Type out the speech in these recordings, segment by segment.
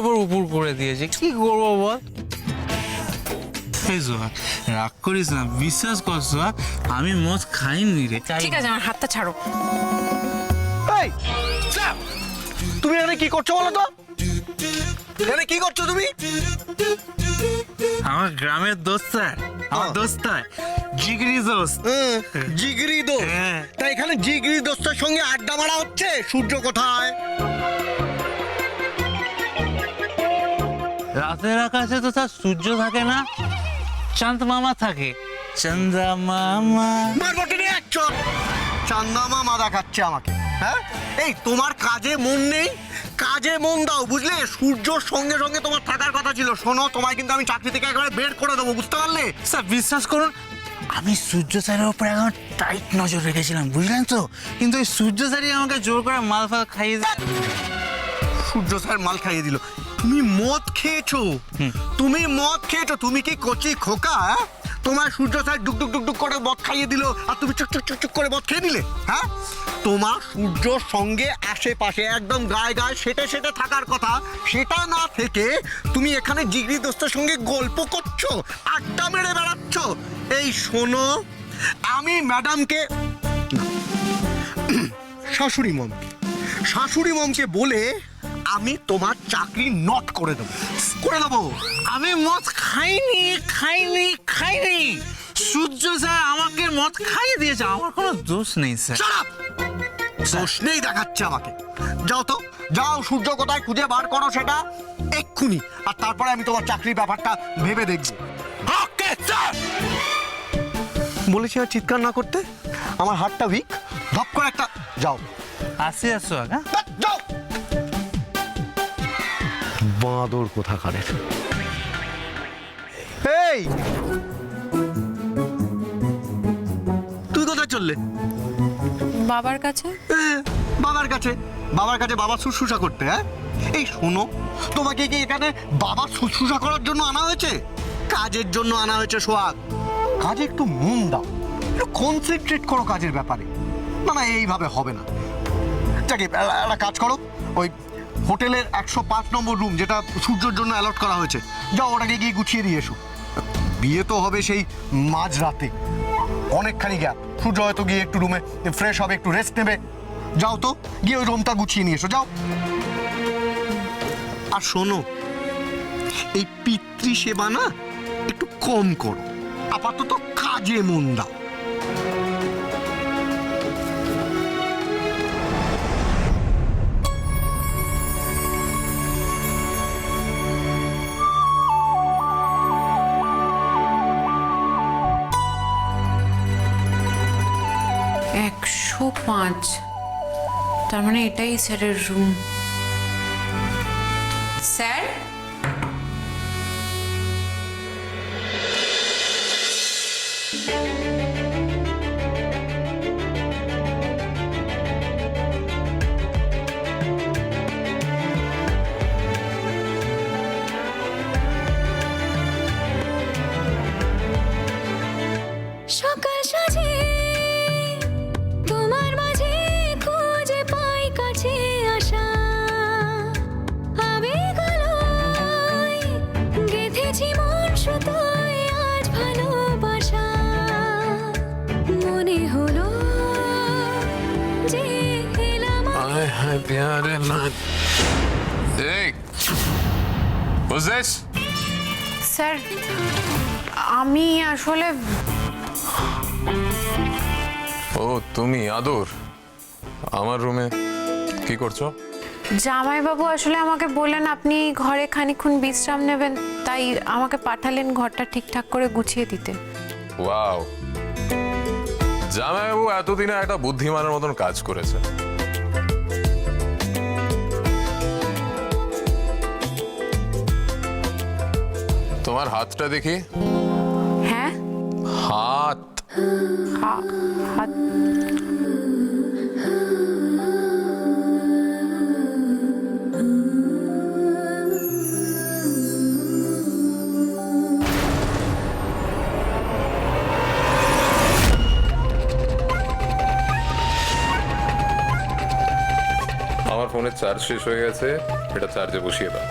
উপর উপর করে দিয়েছে। কি করব বল? রাগ করিস না বিশ্বাস কর সোহাগ, আমি মদ খাইনি রে। ঠিক আছে আমার হাতটা ছাড়ো। এই তুমি এখানে কি করছ বলো তো? এখানে কি করছ তুমি? আমার গ্রামের দোস্ত আমার হ্যাঁ। দোস্ত হয়, জিগরি দোস্ত। জিগরি দোস্ত। হ্যাঁ। তা এখানে জিগরি দোস্তের সঙ্গে আড্ডা মারা হচ্ছে? সূর্য কোথায়? রাতের আকাশে তো তার সূর্য থাকে না চাঁদ মামা থাকে। চান্দা মামা। মারবটি নিয়ে এক চল চান্দামা মাদা খাচ্ছে আমাকে। হ্যাঁ? এই তোমার কাজে মন নেই? কাজে মন দাও বুঝলে? সূর্যর সঙ্গে সঙ্গে তোমার থাকার কথা ছিল। শোনো তোমায় কিন্তু আমি চাকরি থেকে একেবারে বের করে দেবো বুঝতে পারলে? স্যার বিশ্বাস করুন আমি সূর্য স্যারের উপর এখন টাইট নজর রেখেছিলাম বুঝলেন তো? কিন্তু ওই সূর্য স্যারই আমাকে জোর করে মাল ফাল খাইয়ে দেয় সূর্য স্যার মাল খাইয়ে দিল। তুমি মদ খেয়েছো? তুমি মদ খেয়েছো? তুমি কি কচি খোকা হ্যাঁ? তোমার সূর্য স্যার ডুক ডুক ডুক ডুক করে মদ খাইয়ে দিল আর তুমি চুক চুক চুক চুক করে মদ খেয়ে নিলে হ্যাঁ? তোমার সূর্যর সঙ্গে আশেপাশে একদম গায়ে গায়ে সেটে সেটে থাকার কথা সেটা না থেকে তুমি এখানে জিগরি দোস্তের সঙ্গে গল্প করছ আড্ডা মেরে বেড়াচ্ছ। এই শোনো আমি ম্যাডামকে শাশুড়ি মমকে শাশুড়ি মমকে বলে আমি তোমার চাকরি নট করে দেবো। করে দেবো। আমি মদ খাইনি খাইনি খাইনি। সূর্য স্যার আমাকে মদ খাইয়ে দিয়েছে আমার কোনো দোষ নেই স্যার। দোষ নেই দেখাচ্ছে আমাকে। যাও তো যাও সূর্য কোথায় খুঁজে বার করো সেটা এক্ষুনি। আর তারপরে আমি তোমার চাকরির ব্যাপারটা ভেবে দেখব। ওকে স্যার বলেছি আর চিৎকার না করতে? আমার হাতটা উইক ধপ করে একটা যাও। আসি আসো হ্যাঁ ধ্যাৎ, যাও। বাঁদর কোথাকারের? এই! তুই কোথায় চললে? বাবার কাছে? এ, বাবার কাছে। বাবার কাছে বাবা শুশ্রূষা করতে হ্যাঁ? এই শোনো তোমাকে কি এখানে বাবা শুশ্রূষা করার জন্য আনা হয়েছে? কাজের জন্য আনা হয়েছে সোহাগ। কাজে একটু মন দাও। একটু কনসেন্ট্রেট করো কাজের ব্যাপারে। না না এইভাবে হবে না। যাকে একটা কাজ করো। ওই হোটেলের একশো পাঁচ নম্বর রুম যেটা সূর্যর জন্য অ্যালট করা হয়েছে। যাও ওটাকে গিয়ে গুছিয়ে দিয়ে এসো। বিয়ে তো হবে সেই মাঝ রাতে। অনেকখানি গ্যাপ সূর্য হয়তো গিয়ে একটু রুমে ফ্রেশ হবে, একটু রেস্ট নেবে। যাও তো, গিয়ে ওই রুমটা গুছিয়ে নিয়ে এসো, যাও। আর শোনো, এই পিতৃ সেবা না একটু কম করো। আপাতত কাজে মন দাও। একশো পাঁচ। তার মানে এটাই স্যারের রুম স্যার? সকাল behind that line. Hey! What's this? Sir আমি আসলে ও তুমি আদর আমার রুমে কি করছ জামাইবাবু আসলে আমাকে বললেন আপনি ঘরে খানিকক্ষণ বিশ্রাম নেবেন তাই আমাকে পাঠালেন ঘরটা ঠিকঠাক করে গুছিয়ে দিতে ওয়াও জামাইবাবু এতদিনে একটা বুদ্ধিমানের মতন কাজ করেছে তোমার হাতটা দেখি হ্যাঁ হাত হা- হাত আমার ফোনে ফোনের চার্জ শেষ হয়ে গেছে এটা চার্জে বসিয়ে দাও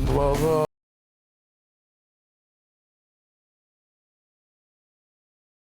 এ বাবা